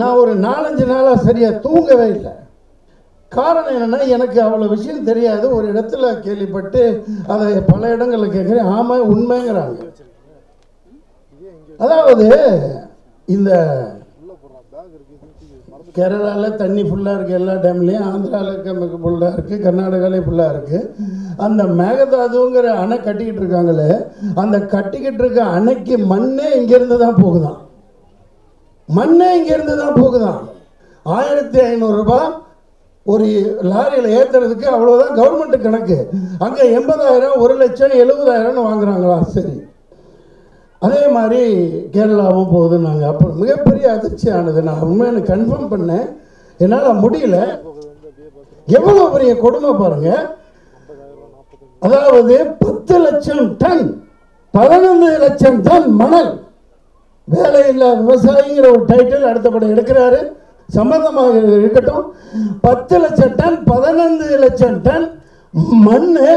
நான் ஒரு நாலஞ்சு நாளாக சரியாக தூங்கவே இல்லை. காரணம் என்னென்னா எனக்கு அவ்வளோ விஷயம் தெரியாது. ஒரு இடத்துல கேள்விப்பட்டு அதை பல இடங்களில் கேட்குறேன். ஆமாம் உண்மைங்கிறாங்க. அதாவது இந்த கேரளாவில் தண்ணி ஃபுல்லாக இருக்குது எல்லா டேம்லேயும். ஆந்திராவில் ஃபுல்லாக இருக்குது கர்நாடகாலேயும் ஃபுல்லாக இருக்குது அந்த மேகதாதுங்கிற அணை கட்டிக்கிட்டு இருக்காங்களே அந்த கட்டிக்கிட்டு இருக்க அணைக்கு மண்ணே இங்கேருந்து தான் போகுதான். மண்ணே இங்கேருந்து தான் போகுதான். ஆயிரத்தி ஐநூறுரூபா ஒரு லாரியில் ஏற்றுறதுக்கு அவ்வளோதான் கவர்மெண்ட்டு கணக்கு. அங்கே எண்பதாயிரம் ஒரு லட்சம் எழுபதாயிரம்னு வாங்குறாங்களா? சரி. அதே மாதிரி கேரளாவும் போகுதுன்னாங்க. அப்போ மிகப்பெரிய அதிர்ச்சியானது. நான் உண்மையான கன்ஃபார்ம் பண்ணேன். என்னால் முடியல. எவ்வளோ பெரிய கொடுமை பாருங்கள் அதாவது பத்து லட்சம் டன் பதினொன்று லட்சம் டன் மணல். வேலையில்லா விவசாயிங்கிற ஒரு டைட்டில் அடுத்த படம் எடுக்கிறாரு. சம்பந்தமாக இருக்கட்டும் பத்து லட்சம் டன் பதினைந்து லட்சம் டன் மண்ணு.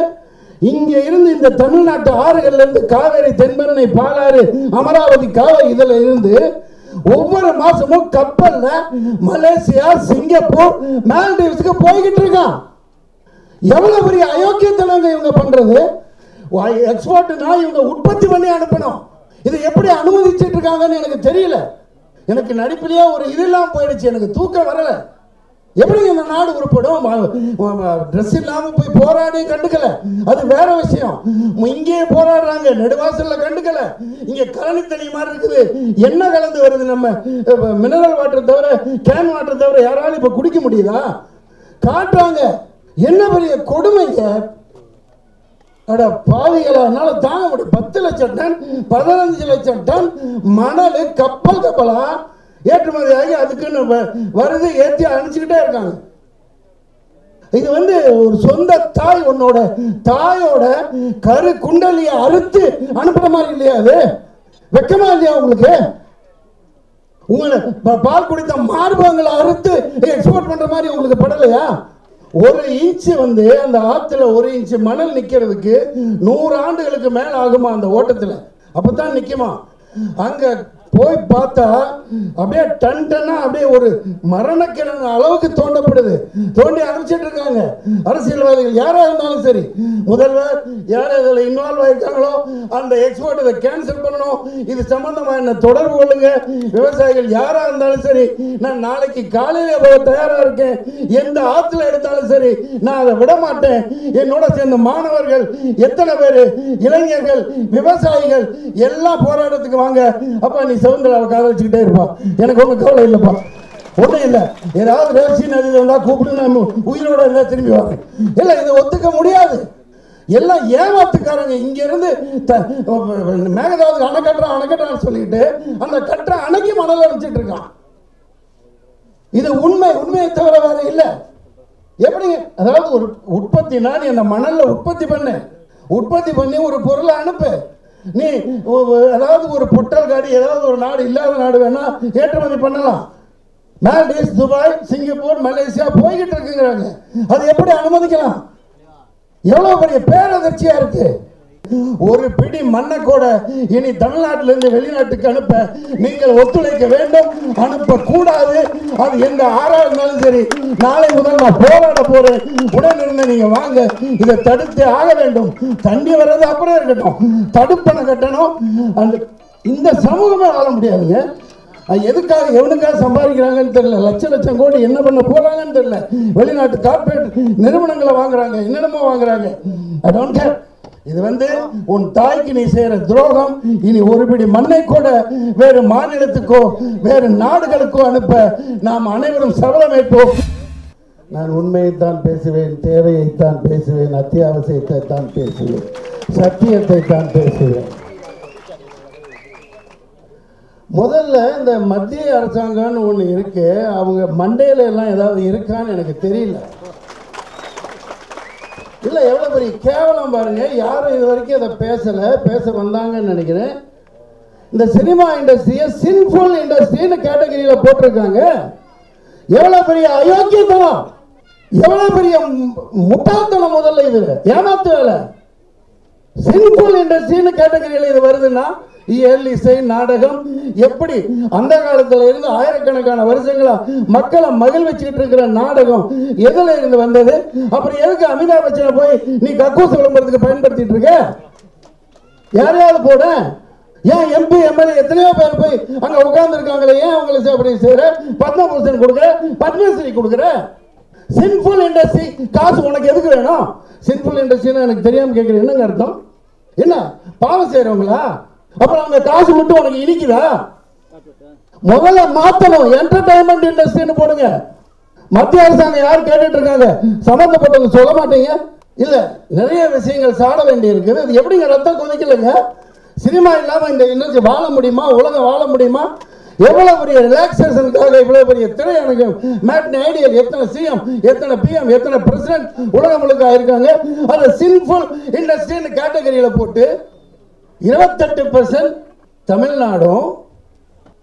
இங்கே இருந்து இந்த தமிழ்நாட்டு ஆறுகள்ல இருந்து காவேரி தென்பெண்ணை பாலாறு அமராவதி காவேரி இதில் இருந்து ஒவ்வொரு மாசமும் கப்பல்ல மலேசியா சிங்கப்பூர் மால்டீவ்ஸ்க்கு போய்கிட்டு இருக்கான். எவ்வளவு பெரிய அயோக்கியத்தனங்க இவங்க பண்றது? எக்ஸ்போர்ட்னா இவங்க உற்பத்தி பண்ணி அனுப்பணும். இதை எப்படி அனுமதிச்சிட்டு இருக்காங்கன்னு எனக்கு தெரியல. எனக்கு நடிப்பிலேயே ஒரு இதெல்லாம் போயிடுச்சு. எனக்கு தூக்கம் வரல. எப்படி இந்த நாடு உருப்படும்? ட்ரெஸ் இல்லாம போய் போராடி கண்டுக்கல. அது வேற விஷயம். இங்கேயே போராடுறாங்க. நெடுவாசல்ல கண்டுக்கல. இங்க கரணி தண்ணி மாதிரி இருக்குது. என்ன கலந்து வருது நம்ம மினரல் வாட்டர் தவிர கேன் வாட்டர் தவிர யாராலும் இப்ப குடிக்க முடியுதா? காட்டுறாங்க. என்ன பெரிய கொடுமைங்க. அட பாவிகளா என்னால தாங்க முடியும் பத்து லட்சம் டன் பதினஞ்சு லட்சம் டன் மணல் கப்பல் கப்பலா ஏற்றுமதி ஆகி அதுக்குன்னு வ- வருது ஏற்றி அனுப்பிச்சுக்கிட்டே இருக்காங்க. இது வந்து ஒரு சொந்த தாய் உன்னோட தாயோட கரு குண்டலியை அறுத்து அனுப்புற மாதிரி இல்லையா அது? வெக்கமா இல்லையா உங்களுக்கு? உங்களை ப- பால் குடித்த மார்பகங்களை அறுத்து எக்ஸ்போர்ட் பண்ற மாதிரி உங்களுக்கு படலையா? ஒரு இன்ச்சு வந்து அந்த ஆற்றுல ஒரு இன்ச்சு மணல் நிற்கிறதுக்கு நூறு ஆண்டுகளுக்கு மேலே ஆகுமா அந்த ஓட்டத்தில்? அப்போ தான் நிற்குமா அங்கே போய் பார்த்தா அப்படியே டன் டன்னா அப்படியே ஒரு மரணக்கிழங்கு அளவுக்கு தோண்டப்படுது. தோண்டி அனுப்பிச்சிட்டு இருக்காங்க. அரசியல்வாதிகள் யாரா இருந்தாலும் சரி. முதல்வர் யார் இதில் இன்வால்வ் ஆயிருக்காங்களோ அந்த எக்ஸ்போர்ட் இதை கேன்சல் பண்ணணும். இது சம்பந்தமாக என்ன தொடர்பு கொள்ளுங்க. விவசாயிகள் யாரா இருந்தாலும் சரி நான் நாளைக்கு காலையில போக தயாரா இருக்கேன்? எந்த ஆற்றுல எடுத்தாலும் சரி நான் அதை விட மாட்டேன். என்னோட சேர்ந்த மாணவர்கள் எத்தனை பேர்? இளைஞர்கள் விவசாயிகள் எல்லாம் போராட்டத்துக்கு வாங்க. அப்பா நீ சவுந்தராவை காதலிச்சுக்கிட்டே இருப்பா எனக்கு ஒன்றும் கவலை இல்லைப்பா. ஒன்றும் இல்லை. ஏதாவது ரேசி நதி இருந்தால் கூப்பிட்டு நான் உயிரோட இருந்தால் திரும்பி வரேன் இல்லை இதை ஒத்துக்க முடியாது. எல்லாம் ஏமாத்துக்காரங்க. இங்கேருந்து த- மேகதாது அணை கட்டுறான் அணை கட்டுறான்னு சொல்லிட்டு அந்த கட்டுற அணைக்கு மணல் அணைச்சிட்டு இருக்கான். இது உண்மை உண்மையை தவிர வேற இல்லை. எப்படி? அதாவது ஒரு உற்பத்தினா நீ அந்த மணலில் உற்பத்தி பண்ணு. உற்பத்தி பண்ணி ஒரு பொருளை அனுப்பு. நீ ஏதாவது அதாவது ஒரு பொட்டல் காடி ஏதாவது ஒரு நாடு இல்லாத நாடு வேணா ஏற்றுமதி பண்ணலாம். மால்டீவ்ஸ் துபாய் சிங்கப்பூர் மலேசியா போய்கிட்டு இருக்குங்கிறாங்க. அது எப்படி அனுமதிக்கலாம்? எவ்வளவு பெரிய பேரதிர்ச்சியா இருக்கு. ஒரு பிடி மண்ணை கூட இனி தமிழ்நாட்டில இருந்து வெளிநாட்டுக்கு அனுப்ப நீங்கள் ஒத்துழைக்க வேண்டும். அனுப்ப கூடாது அது எந்த ஆறா இருந்தாலும் சரி. நாளை முதல் நான் போராட போறேன். உடன் இருந்து நீங்க வாங்க. இதை தடுத்து ஆக வேண்டும். தண்ணி வர்றது அப்புறம் இருக்கட்டும். தடுப்பணை கட்டணும். அந்த இந்த சமூகமே ஆள முடியாதுங்க. எதுக்காக எவனுக்காக சம்பாதிக்கிறாங்கன்னு தெரியல. லட்ச லட்சம் கோடி என்ன பண்ண போறாங்கன்னு தெரியல. வெளிநாட்டு கார்பரேட் நிறுவனங்களை வாங்குறாங்க. என்னென்னமோ வாங்குறாங்க. ஐ டோன்ட் கேர் இது வந்து உன் தாய்க்கு நீ செய்யற துரோகம். இனி ஒருபடி மண்ணை கூட வேறு மாநிலத்துக்கோ வேறு நாடுகளுக்கோ அனுப்ப நாம் அனைவரும் சரளமைப்போம் நான் உண்மையைத்தான் பேசுவேன் தேவையைத்தான் பேசுவேன் அத்தியாவசியத்தை தான் பேசுவேன் சத்தியத்தை தான் பேசுவேன். முதல்ல இந்த மத்திய அரசாங்கம்னு ஒன்று இருக்கு. அவங்க மண்டையில எல்லாம் ஏதாவது இருக்கான்னு எனக்கு தெரியல. இல்லை எவ்வளோ பெரிய கேவலம் பாருங்க. யாரும் இது வரைக்கும் அதை பேசலை. பேச வந்தாங்கன்னு நினைக்கிறேன். இந்த சினிமா இண்டஸ்ட்ரியை சின்ஃபுல் இண்டஸ்ட்ரின்னு கேட்டகரியில் போட்டிருக்காங்க. எவ்வளோ பெரிய அயோக்கியத்தனம். எவ்வளோ பெரிய முட்டாள்தனம் முதல்ல இது ஏமாத்து வேலை. சின்ஃபுல் இண்டஸ்ட்ரின்னு கேட்டகரியில் இது வருதுன்னா இயல் இசை நாடகம். எப்படி? அந்த காலத்துல இருந்து ஆயிரக்கணக்கான வருஷங்களா மக்களை மகிழ்விச்சுக்கிட்டு இருக்கிற நாடகம் எதுல இருந்து வந்தது? அப்புறம் எதுக்கு அமிதாப் பச்சனை போய் நீ கக்கூஸ் விளம்பரத்துக்கு பயன்படுத்திட்டு இருக்க? யாரையாவது போட? ஏன் எம்பி எம்எல்ஏ எத்தனையோ பேர் போய் அங்க உட்கார்ந்து இருக்காங்களே ஏன் அவங்களுக்கு அப்படி செய்யற? பத்மபூஷன் கொடுக்குற? பத்மஸ்ரீ கொடுக்குற? சின்ஃபுல் இண்டஸ்ட்ரி காசு உனக்கு எதுக்கு வேணும்? சின்ஃபுல் இண்டஸ்ட்ரின்னு எனக்கு தெரியாம கேட்குறேன் என்னங்க அர்த்தம்? என்ன பாவம் செய்யறவங்களா அப்புறம் அவங்க காசு மட்டும் உனக்கு இனிக்குதா? முதல்ல மாத்தணும் என்டர்டைன்மெண்ட் இண்டஸ்ட்ரின்னு போடுங்க. மத்திய அரசாங்கம் யார் கேட்டுட்டு இருக்காங்க சம்பந்தப்பட்டவங்க சொல்ல மாட்டீங்க? இல்ல நிறைய விஷயங்கள் சாட வேண்டி இருக்குது அது எப்படிங்க ரத்தம் கொதிக்கலைங்க? சினிமா இல்லாம இந்த இண்டஸ்ட்ரி வாழ முடியுமா? உலகம் வாழ முடியுமா? எவ்வளவு பெரிய ரிலாக்ஸேஷனுக்காக இவ்வளவு பெரிய திரையரங்கம் மேட்னி ஐடியல் எத்தனை சிஎம் எத்தனை பிஎம் எத்தனை பிரசிடென்ட் உலகம் முழுக்க ஆயிருக்காங்க. அதை சின்ஃபுல் இண்டஸ்ட்ரின்னு கேட்டகரியில போட்டு இருபத்தெட்டு பர்சன்ட் தமிழ்நாடும்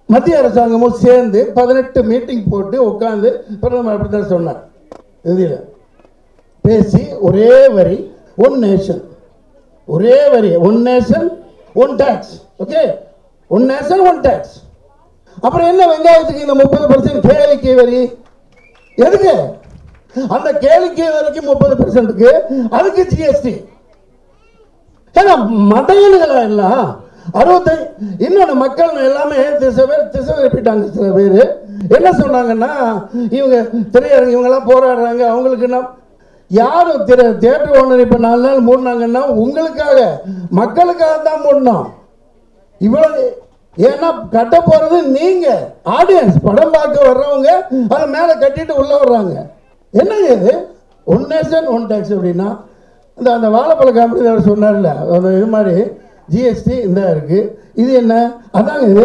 மத்திய அரசாங்கமும் சேர்ந்து பதினெட்டு மீட்டிங் போட்டு உட்காந்து பிரதமர் அப்படித்தான் சொன்னார். இறுதியில் பேசி ஒரே வரி ஒன் நேஷன் ஒரே வரி one nation one tax okay one nation one tax அப்புறம் என்ன வெங்காயத்துக்கு இந்த முப்பது பர்சன்ட் கேளிக்கை வரி? எதுக்கு? அந்த கேளிக்கை வரைக்கும் முப்பது பர்சன்ட்டுக்கு அதுக்கு ஜிஎஸ்டி ஏன்னா மடையன்களா எல்லாம்? அறுபத்தி இன்னொன்று மக்கள் எல்லாமே திசை பேர் திசை விருப்பிட்டாங்க சில பேர். என்ன சொன்னாங்கன்னா இவங்க திரையரங்கு இவங்கெல்லாம் போராடுறாங்க அவங்களுக்கு என்ன? யாரும் தேட்டர் ஓனர் இப்போ நாலு நாள் மூடினாங்கன்னா உங்களுக்காக மக்களுக்காக தான் மூடணும் இவ்வளோ ஏன்னா கட்ட போகிறது நீங்கள் ஆடியன்ஸ் படம் பார்க்க வர்றவங்க அதை மேலே கட்டிட்டு உள்ளே வர்றாங்க. என்னங்க இது? ஒன் நேஷன் ஒன் டேக்ஸ் அப்படின்னா இந்த அந்த வாழைப்பழ காமெடி அவர் சொன்னார்ல அந்த இது மாதிரி ஜிஎஸ்டி இந்த இருக்கு. இது என்ன? அதாங்க இது.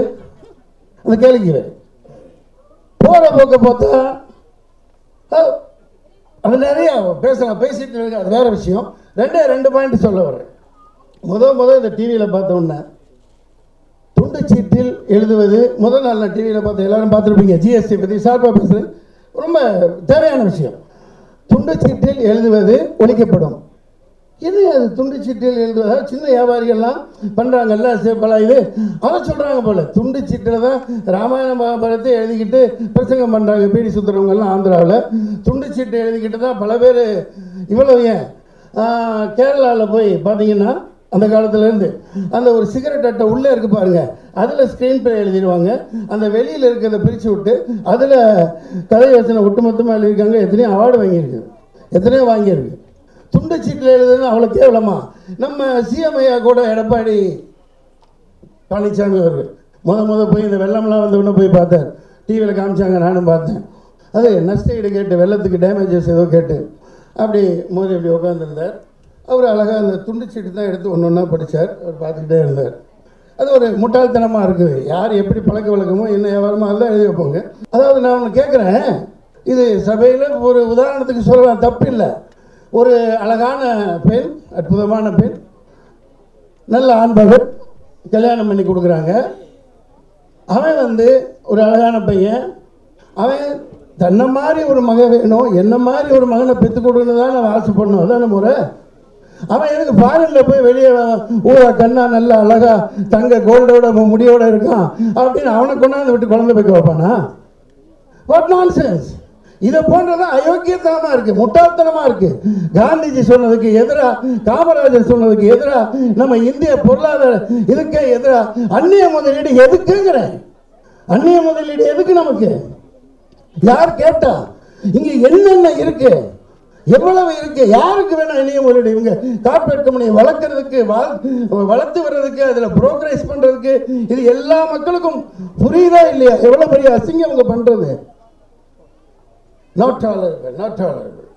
அந்த கேள்விக்கு வரி. போற போக்க பார்த்தா அது நிறைய பேசலாம். பேசிட்டு இருக்கு அது வேற விஷயம். ரெண்டே ரெண்டு பாயிண்ட் சொல்ல வரேன் முதல் முதல் இந்த டிவியில் பார்த்த உடனே துண்டு சீட்டில் எழுதுவது முதல் நாள் நான் டிவியில் பார்த்து எல்லாரும் பார்த்துருப்பீங்க. ஜிஎஸ்டி பற்றி சார்பாக பேசுகிறேன் ரொம்ப தேவையான விஷயம். துண்டு சீட்டில் எழுதுவது ஒழிக்கப்படும். என்ன அது துண்டு சீட்டில் எழுதுவதா? சின்ன வியாபாரிகள்லாம் பண்ணுறாங்கல்ல சே- பல இது. அதை சொல்கிறாங்க போல துண்டு சீட்டில் தான் ராமாயண மகாபாரத்தை எழுதிக்கிட்டு பிரசங்கம் பண்ணுறாங்க பீடி சுத்துறவங்கெல்லாம் ஆந்திராவில். துண்டு சீட்டை எழுதிக்கிட்டு தான் பல பேர் இவ்வளவு ஏன்? கேரளாவில் போய் பார்த்தீங்கன்னா அந்த காலத்துலேருந்து அந்த ஒரு சிகரெட் அட்டை உள்ளே இருக்கு பாருங்க. அதில் ஸ்க்ரீன் பிளே எழுதிடுவாங்க. அந்த வெளியில் இருக்கிறத பிரித்து விட்டு அதில் கதை யோசனை ஒட்டுமொத்தமாக எழுதியிருக்காங்க. எத்தனையோ அவார்டு வாங்கியிருக்கு. எத்தனையோ வாங்கியிருக்கு. துண்டு சீட்டில் எழுதுறது அவ்வளோ கேவலமா? நம்ம சிஎம் ஐயா கூட எடப்பாடி பழனிசாமி அவர்கள். முத முத போய் இந்த வெள்ளம்லாம் வந்த உடனே போய் பார்த்தார். டிவியில் காமிச்சாங்க நானும் பார்த்தேன். அது நஷ்ட கேட்டு வெள்ளத்துக்கு டேமேஜஸ் ஏதோ கேட்டு அப்படி மோதி அப்படி உட்காந்துருந்தார் அவர் அழகாக அந்த துண்டு சீட்டு தான் எடுத்து ஒன்று ஒன்றா படித்தார் அவர் பார்த்துக்கிட்டே இருந்தார். அது ஒரு முட்டாள்தனமாக இருக்குது. யார் எப்படி பழக்க வழக்கமோ என்ன வியாபாரமோ அதெல்லாம் எழுதி வைப்போங்க. அதாவது நான் ஒன்று கேட்குறேன் இது சபையில் ஒரு உதாரணத்துக்கு சொல்லலாம் தப்பில்லை. ஒரு அழகான பெண் அற்புதமான பெண் நல்ல ஆண்பகர் கல்யாணம் பண்ணி கொடுக்குறாங்க. அவன் வந்து ஒரு அழகான பையன். அவன் தன்னை மாதிரி ஒரு மகன் வேணும் என்ன மாதிரி ஒரு மகனை பெற்று கொடுக்கணும் தான் அவன் ஆசைப்படணும் அதான முறை? அவன் எனக்கு ஃபாரினில் போய் வெளியே ஊரா கண்ணா நல்லா அழகா தங்க கோல்டோட முடியோட இருக்கான் அப்படின்னு அவனை கொண்டாந்து விட்டு குழந்தை வைக்க வைப்பானா வாட் நான்சென்ஸ் இதை போன்றதான் அயோக்கியத்தனமா இருக்கு முட்டாள்தனமா இருக்கு. காந்திஜி சொன்னதுக்கு எதிராக காமராஜர் சொன்னதுக்கு எதிராக நம்ம இந்திய பொருளாதார இதுக்கு எதிராக அந்நிய முதலீடு எதுக்குங்கிற? அந்நிய முதலீடு எதுக்கு நமக்கு? யார் கேட்டா இங்க என்னென்ன இருக்கு? எவ்வளவு இருக்கு? யாருக்கு வேணா இணைய முதலீடு? இவங்க கார்பரேட் கம்பெனியை வளர்க்கறதுக்கு வள- வளர்த்து வர்றதுக்கு அதில் புரோக்கரைஸ் பண்றதுக்கு இது எல்லா மக்களுக்கும் புரியுதா இல்லையா? எவ்வளவு பெரிய அசிங்கம் அவங்க பண்றது? Not tolerable not tolerable